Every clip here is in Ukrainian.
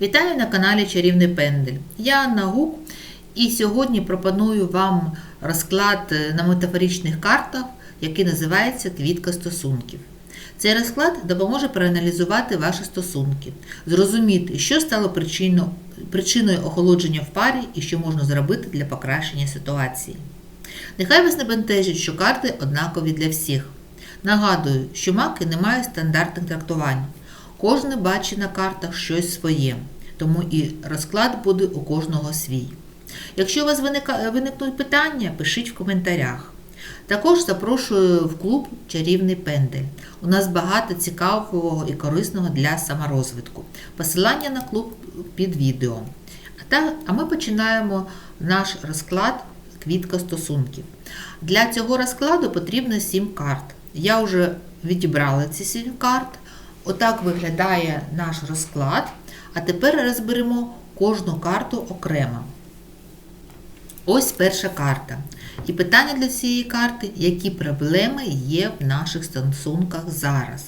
Вітаю на каналі Чарівний Пендель. Я Анна Гук і сьогодні пропоную вам розклад е, на метафоричних картах, який називається Квітка стосунків. Цей розклад допоможе проаналізувати ваші стосунки, зрозуміти, що стало причиною, причиною охолодження в парі і що можна зробити для покращення ситуації. Нехай вас не бентежить, що карти однакові для всіх. Нагадую, що маки не мають стандартних трактувань. Кожен бачить на картах щось своє, тому і розклад буде у кожного свій. Якщо у вас виникнуть питання, пишіть в коментарях. Також запрошую в клуб Чарівний Пендель. У нас багато цікавого і корисного для саморозвитку. Посилання на клуб під відео. А ми починаємо наш розклад Квітка стосунків. Для цього розкладу потрібно 7 карт. Я вже відібрала ці 7 карт. Отак виглядає наш розклад. А тепер розберемо кожну карту окремо. Ось перша карта. І питання для цієї карти, які проблеми є в наших стосунках зараз.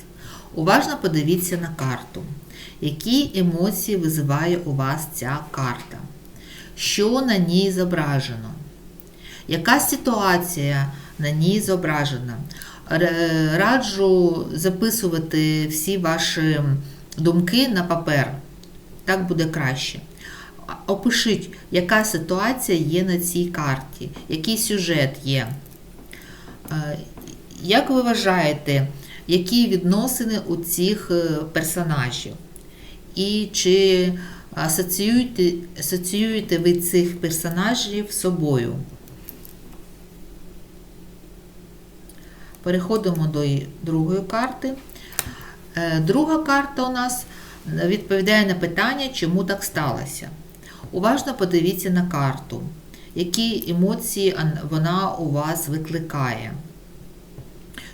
Уважно подивіться на карту. Які емоції визиває у вас ця карта? Що на ній зображено? Яка ситуація на ній зображена? Раджу записувати всі ваші думки на папер. Так буде краще. Опишіть, яка ситуація є на цій карті, який сюжет є. Е, Як ви вважаєте, які відносини у цих е, персонажів? І чи асоціюєте, асоціюєте ви цих персонажів з собою? Переходимо до другої карти. Е, Друга карта у нас відповідає на питання, чому так сталося. Уважно подивіться на карту, які емоції вона у вас викликає.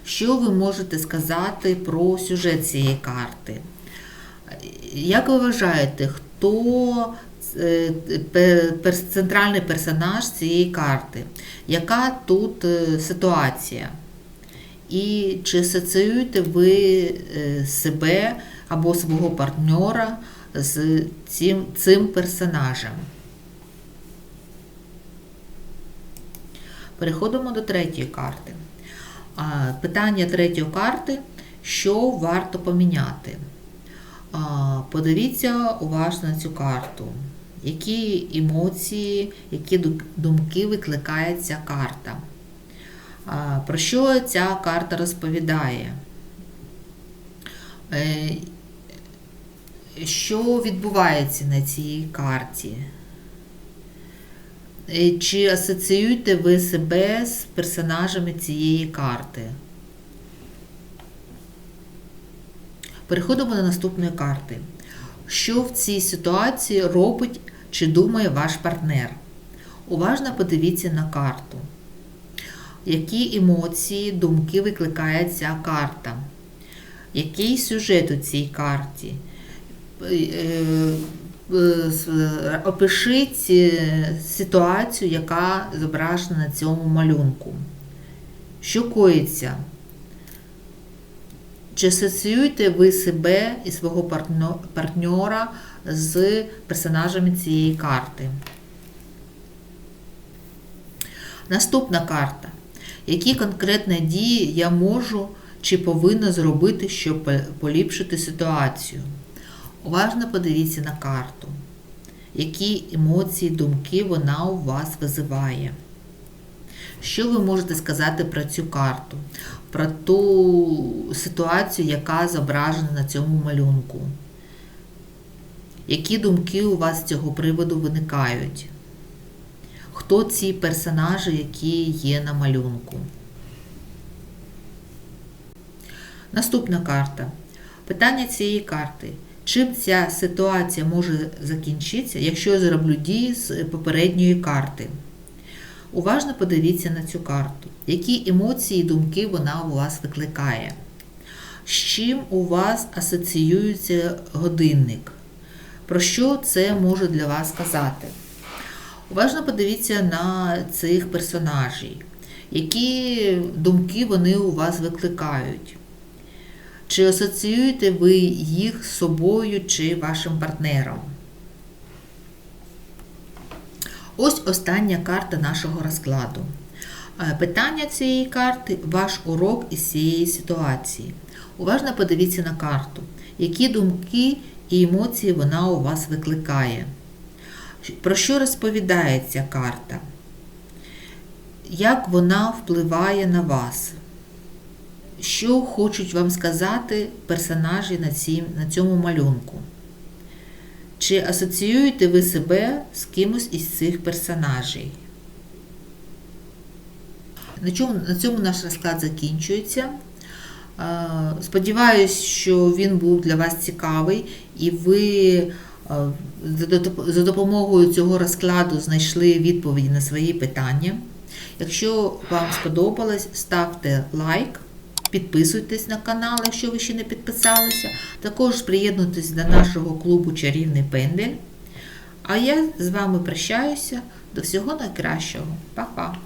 Що ви можете сказати про сюжет цієї карти? Як ви вважаєте, хто е, центральний персонаж цієї карти? Яка тут е, ситуація? І чи асоціюєте ви е, себе або свого партнера з цим, цим персонажем? Переходимо до третьої карти. Питання третьої карти: що варто поміняти? Подивіться уважно на цю карту. Які емоції, які думки викликає ця карта? Про що ця карта розповідає? Е, Що відбувається на цій карті? Е, Чи асоціюєте ви себе з персонажами цієї карти? Переходимо до наступної карти. Що в цій ситуації робить чи думає ваш партнер? Уважно подивіться на карту. Які емоції, думки викликає ця карта? Який сюжет у цій карті? Е, е, Опишіть е, ситуацію, яка зображена на цьому малюнку. Що коїться? Чи асоціюєте ви себе і свого партньо- партнера з персонажами цієї карти? Наступна карта. Які конкретні дії я можу чи повинна зробити, щоб поліпшити ситуацію? Уважно подивіться на карту. Які емоції, думки вона у вас визиває? Що ви можете сказати про цю карту? Про ту ситуацію, яка зображена на цьому малюнку? Які думки у вас з цього приводу виникають? Хто ці персонажі, які є на малюнку? Наступна карта. Питання цієї карти. Чим ця ситуація може закінчитися, якщо я зроблю дії з попередньої карти? Уважно подивіться на цю карту. Які емоції і думки вона у вас викликає? З чим у вас асоціюється годинник? Про що це може для вас сказати? Уважно подивіться на цих персонажів, які думки вони у вас викликають. Чи асоціюєте ви їх з собою чи вашим партнером? Ось остання карта нашого розкладу. Е, питання цієї карти ваш урок із цієї ситуації. Уважно подивіться на карту, які думки і емоції вона у вас викликає. Про що розповідає ця карта? Як вона впливає на вас? Що хочуть вам сказати персонажі на, цім, на цьому малюнку? Чи асоціюєте ви себе з кимось із цих персонажей? На, чому, на цьому наш розклад закінчується. Сподіваюсь, що він був для вас цікавий, і ви за допомогою цього розкладу знайшли відповіді на свої питання. Якщо вам сподобалось, ставте лайк, підписуйтесь на канал, якщо ви ще не підписалися. Також приєднуйтесь до нашого клубу Чарівний Пендель. А я з вами прощаюся. До всього найкращого. Па-па!